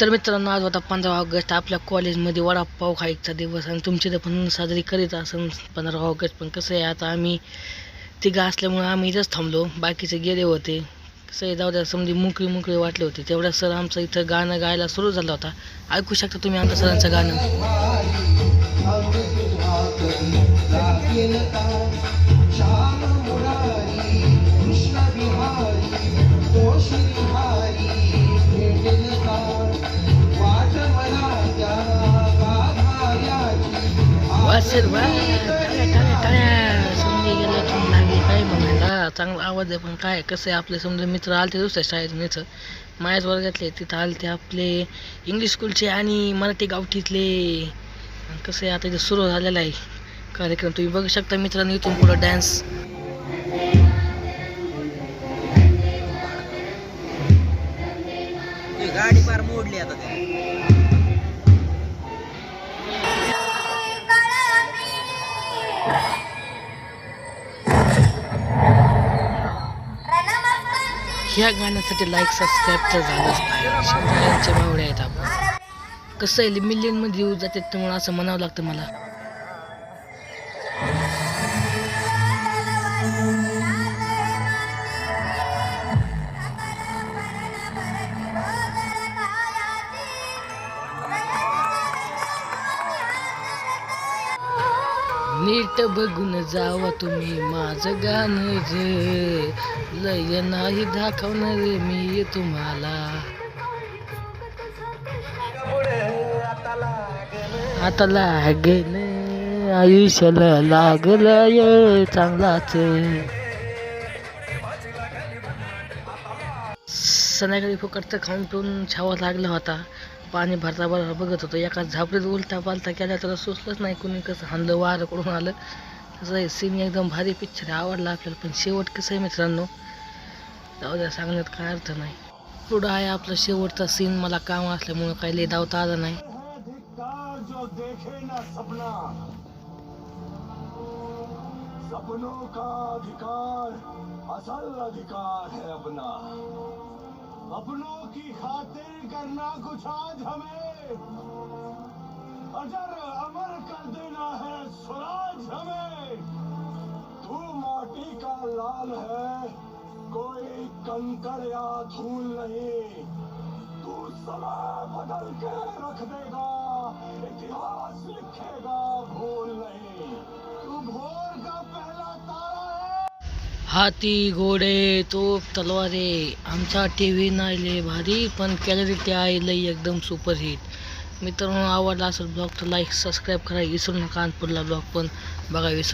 तर मित्रांनो आज होता पंधरा ऑगस्ट. आपल्या कॉलेजमध्ये वडापाव खायचा दिवस आणि तुमचे तर पण साजरी करीत असेल पंधरा ऑगस्ट पण कसं आहे आता आम्ही तिघं असल्यामुळं आम्ही इथंच थांबलो. बाकीचे गेले होते. कसं आहे जाऊ द्या समजी मोकळी मोकळी वाटले होते. तेवढ्या सर आमचं इथं गाणं गायला सुरू झालं होता. ऐकू शकता तुम्ही आमच्या सरांचं गाणं? वासेर वा गेले काय म्हणायला? चांगला आवाज आहे पण काय? कसं आहे आपले? समजा मित्र आलते दुसऱ्या शाळेतून इथं माझ्याच वर्गातले तिथं आलते आपले. इंग्लिश स्कूलचे आणि मराठी गावठीतले. कसं आहे आता इथं सुरू झालेला आहे कार्यक्रम. तुम्ही बघू शकता मित्रांनो इथून पुढं डॅन्स गाडी पार मोडली आता ह्या गाण्यासाठी लाईक सबस्क्राईब तर झालंच पाहिजे. शंभरांचे आहेत आपण. कसं आहे मिलियनमध्ये येऊ जाते त्यामुळे असं म्हणावं लागतं मला. नीट बघून जावा तुम्ही माझं गाणं रे लय नाही दाखवणार मी तुम्हाला. आता लागेल आयुष्याला लागलाय चांगलाच. संध्याकाळी फुकटचं खाऊन पिऊन छावा लागला होता. पाणी भरता भरता बघत होतो. एका झापडीत उलटा पालता केला तर सुचलंच नाही कुणी कसं हाणलं वारं कडून आलं. तसं आहे सीन एकदम भारी पिक्चर आवडला आपल्याला. पण शेवट कसं आहे मित्रांनो? जाऊ द्या सांगण्यात काय अर्थ नाही. पुढं आहे आपला शेवटचा सीन मला काम असल्यामुळं काही लई धावता आलं नाही. सपनों का अधिकार असल अधिकार है अपना. अपनों की खातिर करना कुछ आज हमें। अजर अमर कर देना है स्वराज हमें। तू माटी का लाल है, कोई कंकड़ या धूल नहीं। तू समय बदल के रख देगा, इतिहास लिखेगा हाती घोडे तोप तलवारे. आमचा टी व्ही नाही लय भारी पण कॅलरी ते आहे लई एकदम सुपरहिट मित्रांनो आवडला असेल ब्लॉग तर लाईक सबस्क्राईब करा. विसरू नका आणि पुढला ब्लॉग पण. बघा विसरू